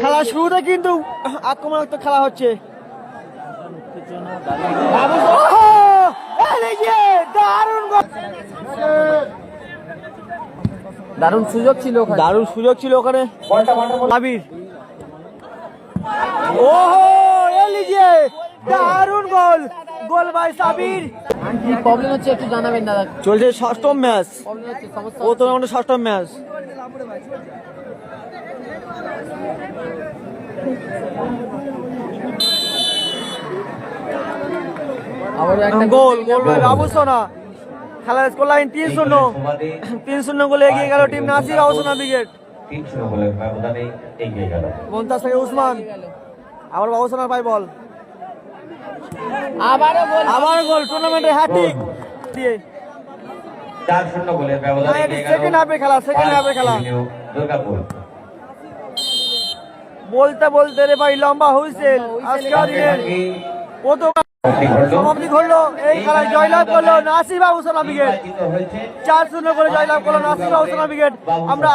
খেলা শুরুতে কিন্তু আক্রমণাত্মক খেলা হচ্ছে। দারুণ সুযোগ ছিল ওখানে। দারুণ সুযোগ ছিল ওখানে। আবির ওহো এলিজে দারুণ গোল। গোল বাই সাবির। কি প্রবলেম হচ্ছে একটু জানাবেন দাদা। চলছে ষষ্ঠম ম্যাচ। ও তো আমাদের ষষ্ঠম ম্যাচ। আবার একটা গোল গোল বাই বাবু সোনা। খেলার স্কোর লাইন তিন শূন্য। তিন শূন্য গোলে এগিয়ে গেল টিম নাসির আহসানা উইকেট তিন শূন্য গোলের ব্যবধানে এগিয়ে গেল। মন্তাজ থেকে উসমান। আবার বাবু সোনার পাই বল। আবারও গোল আবার গোল। হ্যাট্রিক দিয়ে। চার শূন্য গোলের ব্যবধানে second half খেলা, half এ খেলা। দুর্গাপুর। বলতে বলতে রে ভাই লম্বা আজকের দিনের প্রথম সমাপ্তি ঘটল। এই খেলায় জয়লাভ করল নাসির বাবু সোনা উইকেট চার শূন্য করে জয়লাভ করল নাসির বাবু সোনা উইকেট আমরা